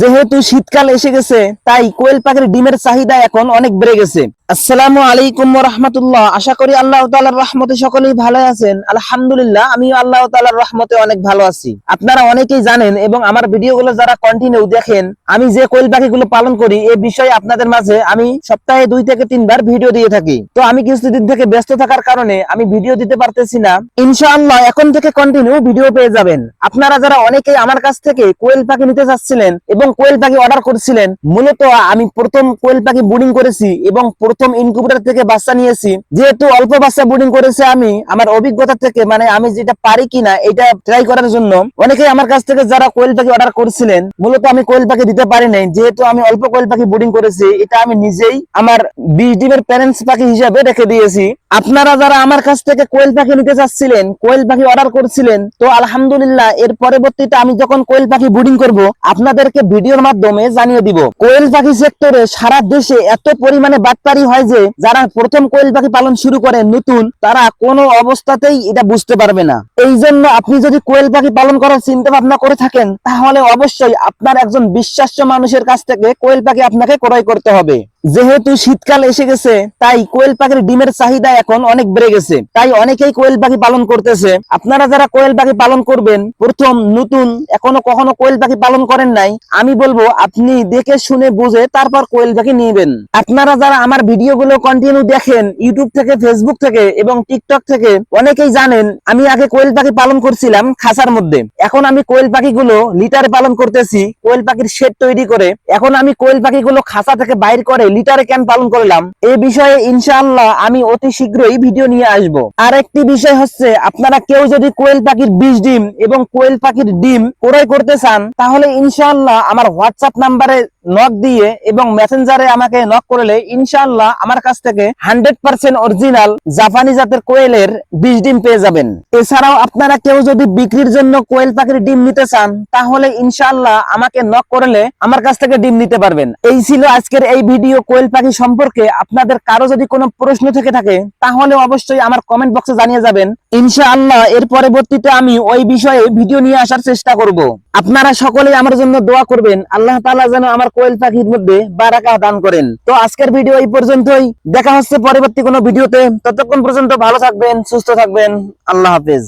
যেহেতু শীতকাল এসে গেছে তাই কোয়েল পাখির ডিমের চাহিদা এখন অনেক বেড়ে গেছে। আসসালামু আলাইকুম রহমতুল্লাহ। আশা করি আল্লাহ তালার রহমতে সকলেই ভালো আছেন। আলহামদুলিল্লাহ আমি আল্লাহ তালার রহমতে অনেক ভালো আছি। আপনারা অনেকেই জানেন এবং আমার ভিডিওগুলো যারা কন্টিনিউ দেখেন, আমি যে কোয়েল পাখিগুলো পালন করি এই বিষয়ে আপনাদের মাঝে আমি সপ্তাহে দুই থেকে তিনবার ভিডিও দিয়ে থাকি। তো আমি কিছুদিন থেকে ব্যস্ত থাকার কারণে আমি ভিডিও দিতে পারতেছি না। ইনশাআল্লাহ, এখন থেকে কন্টিনিউ ভিডিও পেয়ে যাবেন। আপনারা যারা অনেকেই আমার কাছ থেকে কোয়েল পাখি নিতে চাচ্ছিলেন এবং কোয়েল পাখি অর্ডার করছিলেন, মূলত আমি প্রথম কোয়েল পাখি বুডিং করেছি এবং প্রথম ইনকিউবেটর থেকে বাচ্চা নিয়েছি। যেহেতু অল্প বাচ্চা বুডিং করেছে আমি, আমার অভিজ্ঞতা থেকে মানে আমি যেটা পারি কিনা, এটা ট্রাই করার জন্য অনেকেই আমার কাছ থেকে যারা কোয়েল পাখি অর্ডার করছিলেন, মূলত আমি কোয়েল পাখি দিতে পারি নাই। যেহেতু আমি অল্প কোয়েল পাখি বুডিং করেছি, এটা আমি নিজেই আমার বিশ ডিমের প্যারেন্টস পাখি হিসাবে রেখে দিয়েছি। আপনারা যারা আমার কাছ থেকে কোয়েল পাখি নিতে চাচ্ছিলেন, কোয়েল পাখি অর্ডার করছিলেন, তো আলহামদুলিল্লাহ, এর পরবর্তীতে আমি যখন কোয়েল পাখি বুডিং করব, আপনাদেরকে ভিডিওর মাধ্যমে জানিয়ে দিব। কোয়েল পাখি সেক্টরে সারা দেশে এত পরিমাণে বাটপারি হয় যে, যারা প্রথম কোয়েল পাখি পালন শুরু করে নতুন, তারা কোনো অবস্থাতেই এটা বুঝতে পারবে না। এই জন্য আপনি যদি কোয়েল পাখি পালন করার চিন্তা ভাবনা করে থাকেন, তাহলে অবশ্যই আপনার একজন বিশ্বাস্য মানুষের কাছ থেকে কোয়েল পাখি আপনাকে ক্রয় করতে হবে। যেহেতু শীতকাল এসে গেছে, তাই কোয়েল পাখির ডিমের চাহিদা এখন অনেক বেড়ে গেছে। তাই অনেকেই কোয়েল পাখি পালন করতেছে। আপনারা যারা কোয়েল পাখি পালন করবেন, প্রথম নতুন, এখনও কখনো কোয়েল পাখি পালন করেন নাই, আমি বলব আপনি দেখে শুনে বুঝে তারপর কোয়েল পাখি নিবেন। আপনারা যারা আমার ভিডিওগুলো কন্টিনিউ দেখেন ইউটিউব থেকে ফেসবুক থেকে এবং টিকটক থেকে, অনেকেই জানেন, আমি আগে কোয়েল পাখি পালন করছিলাম খাঁচার মধ্যে। এখন আমি কোয়েল পাখিগুলো লিটারে পালন করতেছি, কোয়েল পাখির শেড তৈরি করে। এখন আমি কোয়েল পাখিগুলো খাঁচা থেকে বাইর করে লিটারে ক্যান পালন করলাম। এই বিষয়ে ইনশাআল্লাহ আমি অতি শীঘ্রই ভিডিও নিয়ে আসব। আর একটি বিষয় হচ্ছে, আপনারা কেউ যদি কোয়েল পাখির বিষ ডিম এবং কোয়েল পাখির ডিম ক্রয় করতে চান, তাহলে ইনশাআল্লাহ আমার হোয়াটসঅ্যাপ নাম্বারে নক দিয়ে এবং মেসেঞ্জারে আমাকে নক করলে ইনশাআল্লাহ আমার কাছ থেকে হান্ড্রেড পার্সেন্ট অরিজিনাল জাপানি জাতের কোয়েলের বিষ ডিম পেয়ে যাবেন। এছাড়াও আপনারা কেউ যদি বিক্রির জন্য কোয়েল পাখির ডিম নিতে চান, তাহলে ইনশাআল্লাহ আমাকে নক করলে আমার কাছ থেকে ডিম নিতে পারবেন। এই ছিল আজকের এই ভিডিও কোয়েল পাখি সম্পর্কে। আপনাদের কারও যদি কোনো প্রশ্ন থেকে থাকে, তাহলে অবশ্যই আমার কমেন্ট বক্সে জানিয়ে যাবেন। ইনশাআল্লাহ এর পরবর্তীতে আমি ওই বিষয়ে ভিডিও নিয়ে আসার চেষ্টা করব। আপনারা সকলেই আমার জন্য দোয়া করবেন। আল্লাহ তাআলা যেন আমার কোয়েল পাখির মধ্যে বারাকা দান করেন। তো আজকের ভিডিও এই পর্যন্তই। দেখা হচ্ছে পরবর্তী কোনো ভিডিওতে। ততক্ষণ পর্যন্ত ভালো থাকবেন, সুস্থ থাকবেন। আল্লাহ হাফেজ।